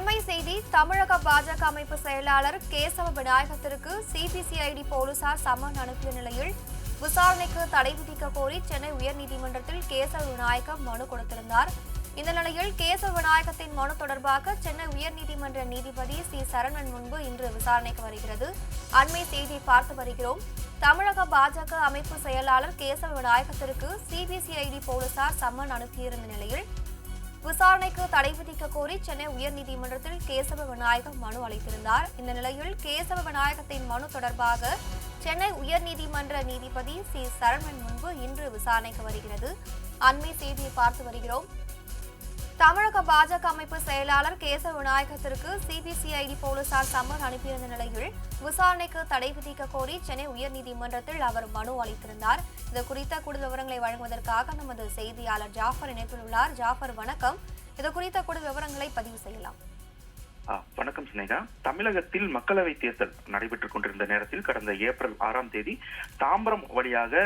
அண்மை செய்தி தமிழக பாஜக அமைப்பு செயலாளர் கேசவ விநாயகத்திற்கு சிபிசிஐடி போலீசார் சம்மன் அனுப்பிய நிலையில் விசாரணைக்கு தடை விதிக்க கோரி சென்னை உயர்நீதிமன்றத்தில் கேசவ விநாயகம் மனு கொடுத்திருந்தார். இந்த நிலையில் கேசவ விநாயகத்தின் மனு தொடர்பாக சென்னை உயர்நீதிமன்ற நீதிபதி சி சரணன் முன்பு இன்று விசாரணைக்கு வருகிறது. அண்மை செய்தியை பார்த்து வருகிறோம். தமிழக பாஜக அமைப்பு செயலாளர் கேசவ விநாயகத்திற்கு சிபிசிஐடி போலீசார் சம்மன் அனுப்பியிருந்த நிலையில் விசாரணைக்கு தடை விதிக்க கோரி சென்னை உயர்நீதிமன்றத்தில் கேசவ விநாயகம் மனு அளித்திருந்தார். இந்த நிலையில் கேசவ விநாயகத்தின் மனு தொடர்பாக சென்னை உயர்நீதிமன்ற நீதிபதி சி. சரவணன் முன்பு இன்று விசாரணைக்கு வருகிறது. அண்மை செய்தியை பார்த்து வருகிறோம். தமிழக பாஜக அமைப்பு செயலாளர் கேசவ விநாயகத்திற்கு சிபிசிஐடி போலீசார் சம்மன் அனுப்பியிருந்த நிலையில் விசாரணைக்கு தடை விதிக்க கோரி சென்னை உயர்நீதிமன்றத்தில் அவர் மனு அளித்திருந்தார். இது குறித்த கூடுதல் விவரங்களை வழங்குவதற்காக நமது செய்தியாளர் ஜாஃபர் இணைப்பில் உள்ளார். ஜாஃபர் வணக்கம். இது குறித்த கூடுதல் விவரங்களை பதிவு செய்யலாம். வணக்கம் சினேகா. தமிழகத்தில் மக்களவை தேர்தல் நடைபெற்றுக் கொண்டிருந்த நேரத்தில் கடந்த ஏப்ரல் ஆறாம் தேதி தாம்பரம் வழியாக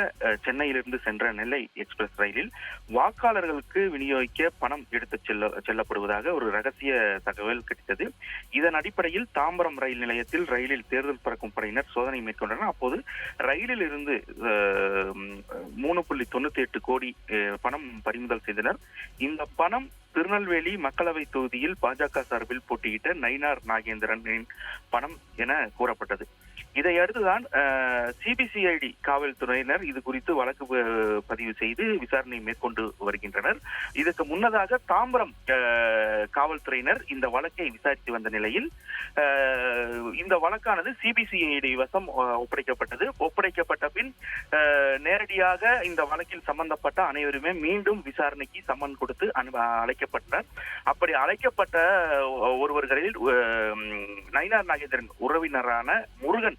சென்னையிலிருந்து சென்ற நெல்லை எக்ஸ்பிரஸ் ரயிலில் வாக்காளர்களுக்கு விநியோகிக்க பணம் எடுத்துச் செல்ல செல்லப்படுவதாக ஒரு ரகசிய தகவல் கிடைத்தது. இதன் அடிப்படையில் தாம்பரம் ரயில் நிலையத்தில் ரயிலில் தேர்தல் பறக்கும் படையினர் சோதனை மேற்கொண்டனர். அப்போது ரயிலில் இருந்து மூணு புள்ளி தொண்ணூத்தி எட்டு கோடி பணம் பறிமுதல் செய்தனர். இந்த பணம் திருநெல்வேலி மக்களவை தொகுதியில் பாஜக சார்பில் போட்டியிட்ட நயினார் நாகேந்திரனின் பணம் என கூறப்பட்டது. இதையடுத்துதான் சிபிசிஐடி காவல்துறையினர் இது குறித்து வழக்கு பதிவு செய்து விசாரணை மேற்கொண்டு வருகின்றனர். இதற்கு முன்னதாக தாம்பரம் காவல்துறையினர் இந்த வழக்கை விசாரித்து வந்த நிலையில் இந்த வழக்கானது சிபிசிஐடி வசம் ஒப்படைக்கப்பட்டது. ஒப்படைக்கப்பட்ட பின் நேரடியாக இந்த வழக்கில் சம்பந்தப்பட்ட அனைவருமே மீண்டும் விசாரணைக்கு சம்மன் கொடுத்து அழைக்கப்பட்டனர். அப்படி அழைக்கப்பட்ட ஒருவர்களில் நயினார் நாகேந்திரன் உறவினரான முருகன்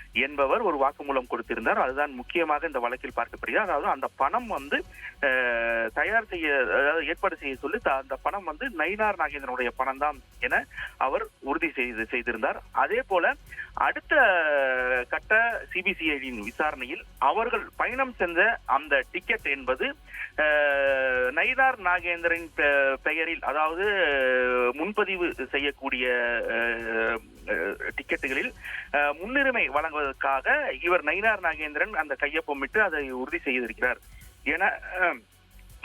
என்பவர் ஒரு வாக்குமூலம் கொடுத்திருந்தார். அதுதான் முக்கியமாக இந்த வழக்கில் பார்க்கப்படுகிறது. அதாவது அந்த பணம் வந்து தயார் செய்ய அதாவது ஏற்பாடு செய்ய சொல்லி அந்த பணம் வந்து நயினார் நாகேந்திரனுடைய பணம் தான் என அவர் உறுதி செய்து செய்திருந்தார். அதே போல அடுத்த கட்ட சிபிசிஐடியின் விசாரணையில் அவர்கள் பயணம் சென்ற அந்த டிக்கெட் என்பது நயினார் நாகேந்திரன் பெ- பெயரில் அதாவது முன்பதிவு செய்யக்கூடிய டிக்கெட்டுகளில் முன்னுரிமை முன்னுரிமை வழங்குவதற்காக இவர் நயினார் நாகேந்திரன் அந்த கையொப்பமிட்டு அதை உறுதி செய்திருக்கிறார். என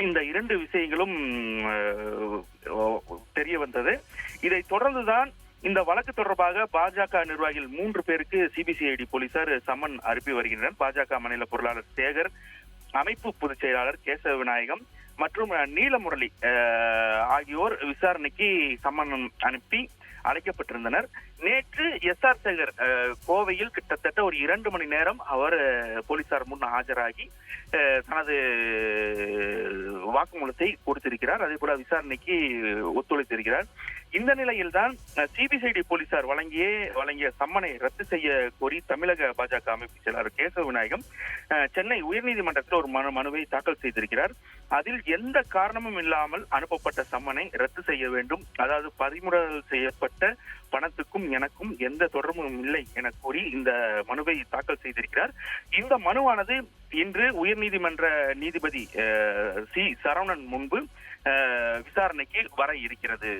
இந்த இரண்டு விஷயங்களும் தெரிய வந்தது. இதை தொடர்ந்துதான் இந்த வழக்கு தொடர்பாக பாஜக நிர்வாகிகள் மூன்று பேருக்கு சிபிசிஐடி போலீசார் சம்மன் அனுப்பி வருகின்றனர். பாஜக மாநில பொருளாளர் சேகர் அமைப்பு பொதுச் செயலாளர் கேசவ விநாயகம் மற்றும் நீலமுரளி ஆகியோர் விசாரணைக்கு சம்மன் அனுப்பி அழைக்கப்பட்டிருந்தனர். நேற்று எஸ் ஆர் சேகர் அஹ், கோவையில் கிட்டத்தட்ட ஒரு இரண்டு மணி நேரம் அவர் போலீசார் முன் ஆஜராகி அஹ், தனது வாக்குமூலத்தை கொடுத்திருக்கிறார். அதே போல விசாரணைக்கு ஒத்துழைத்திருக்கிறார். இந்த நிலையில் தான் சிபிசிஐடி போலீசார் வழங்கிய வழங்கிய சம்மனை ரத்து செய்ய கோரி தமிழக பாஜக அமைப்பு செயலாளர் கேசவ விநாயகம் சென்னை உயர்நீதிமன்றத்தில் ஒரு மனு மனுவை தாக்கல் செய்திருக்கிறார். அதில் எந்த காரணமும் இல்லாமல் அனுப்பப்பட்ட சம்மனை ரத்து செய்ய வேண்டும். அதாவது பறிமுதல் செய்யப்பட்ட பணத்துக்கும் எனக்கும் எந்த தொடர்பும் இல்லை என கூறி இந்த மனுவை தாக்கல் செய்திருக்கிறார். இந்த மனுவானது இன்று உயர்நீதிமன்ற நீதிபதி சி சரவணன் முன்பு விசாரணைக்கு வர இருக்கிறது.